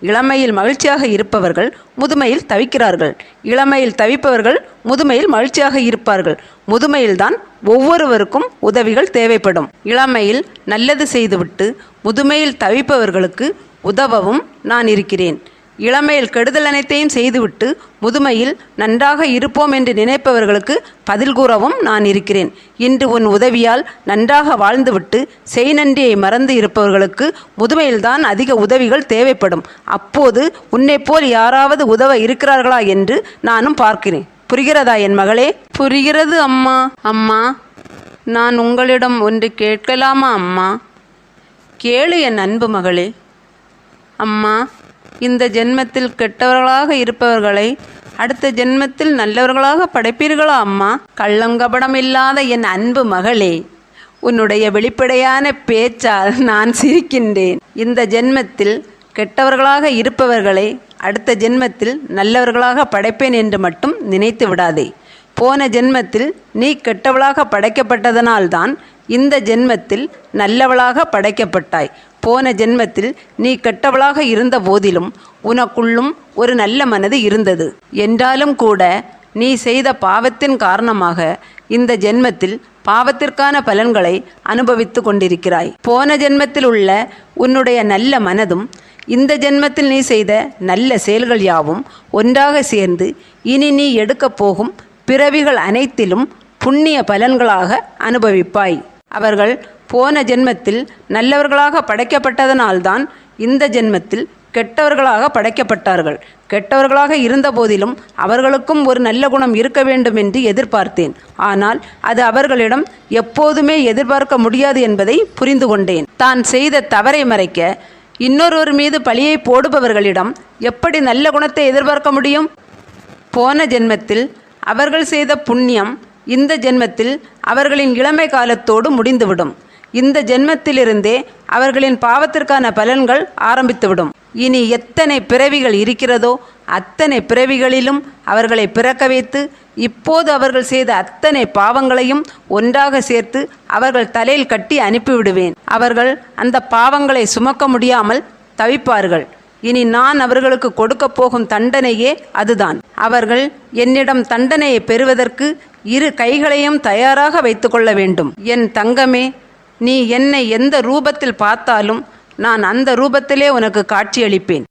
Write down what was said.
இளமையில் மகிழ்ச்சியாக இருப்பவர்கள் முதுமையில் தவிக்கிறார்கள். இளமையில் தவிப்பவர்கள் முதுமையில் மகிழ்ச்சியாக இருப்பார்கள். முதுமையில்தான் ஒவ்வொருவருக்கும் உதவிகள் தேவைப்படும். இளமையில் நல்லது செய்துவிட்டு முதுமையில் தவிப்பவர்களுக்கு உதவவும் நான் இருக்கிறேன். இளமையில் கெடுதல் அனைத்தையும் செய்துவிட்டு முதுமையில் நன்றாக இருப்போம் என்று நினைப்பவர்களுக்கு பதில் கூறவும் நான் இருக்கிறேன். இன்று உன் உதவியால் நன்றாக வாழ்ந்துவிட்டு செய் நன்றியை மறந்து இருப்பவர்களுக்கு முதுமையில்தான் அதிக உதவிகள் தேவைப்படும். அப்போது உன்னைப் போல் யாராவது உதவ இருக்கிறார்களா என்று நானும் பார்க்கிறேன். புரிகிறதா என் மகளே? புரிகிறது அம்மா. அம்மா நான் உங்களிடம் ஒன்று கேட்கலாமா அம்மா? கேளு என் அன்பு மகளே. அம்மா இந்த ஜென்மத்தில் கெட்டவர்களாக இருப்பவர்களை அடுத்த ஜென்மத்தில் நல்லவர்களாக படைப்பீர்களா அம்மா? கள்ளங்கபடம் இல்லாத என் அன்பு மகளே உன்னுடைய வெளிப்படையான பேச்சால் நான் சிரிக்கின்றேன். இந்த ஜென்மத்தில் கெட்டவர்களாக இருப்பவர்களை அடுத்த ஜென்மத்தில் நல்லவர்களாக படைப்பேன் என்று மட்டும் நினைத்து விடாதே. போன ஜென்மத்தில் நீ கெட்டவளாக படைக்கப்பட்டதனால்தான் இந்த ஜென்மத்தில் நல்லவளாக படைக்கப்பட்டாய். போன ஜென்மத்தில் நீ கெட்டவளாக இருந்த போதிலும் உனக்குள்ளும் ஒரு நல்ல மனது இருந்தது. என்றாலும் கூட நீ செய்த பாவத்தின் காரணமாக இந்த ஜென்மத்தில் பாவத்திற்கான பலன்களை அனுபவித்து கொண்டிருக்கிறாய். போன ஜென்மத்தில் உள்ள உன்னுடைய நல்ல மனதும் இந்த ஜென்மத்தில் நீ செய்த நல்ல செயல்கள் யாவும் ஒன்றாக சேர்ந்து இனி நீ எடுக்கப் போகும் பிறவிகள் அனைத்திலும் புண்ணிய பலன்களாக அனுபவிப்பாய். அவர்கள் போன ஜென்மத்தில் நல்லவர்களாக படைக்கப்பட்டதனால்தான் இந்த ஜென்மத்தில் கெட்டவர்களாக படைக்கப்பட்டார்கள். கெட்டவர்களாக இருந்தபோதிலும் அவர்களுக்கும் ஒரு நல்ல குணம் இருக்க வேண்டும் என்று எதிர்பார்த்தேன். ஆனால் அது அவர்களிடம் எப்போதுமே எதிர்பார்க்க முடியாது என்பதை புரிந்து கொண்டேன். தான் செய்த தவறை மறைக்க இன்னொருவர் மீது பழியை போடுபவர்களிடம் எப்படி நல்ல குணத்தை எதிர்பார்க்க முடியும்? போன ஜென்மத்தில் அவர்கள் செய்த புண்ணியம் இந்த ஜென்மத்தில் அவர்களின் இளமை காலத்தோடு முடிந்துவிடும். இந்த ஜென்மத்திலிருந்தே அவர்களின் பாவத்திற்கான பலன்கள் ஆரம்பித்துவிடும். இனி எத்தனை பிறவிகள் இருக்கிறதோ அத்தனை பிறவிகளிலும் அவர்களை பிறக்க வைத்து இப்போது அவர்கள் செய்த அத்தனை பாவங்களையும் ஒன்றாக சேர்த்து அவர்கள் தலையில் கட்டி அனுப்பிவிடுவேன். அவர்கள் அந்த பாவங்களை சுமக்க முடியாமல் தவிப்பார்கள். இனி நான் அவர்களுக்கு கொடுக்கப் போகும் தண்டனையே அதுதான். அவர்கள் என்னிடம் தண்டனையை பெறுவதற்கு இரு கைகளையும் தயாராக வைத்துக்கொள்ள வேண்டும். என் தங்கமே நீ என்னை எந்த ரூபத்தில் பார்த்தாலும் நான் அந்த ரூபத்திலே உனக்கு காட்சியளிப்பேன்.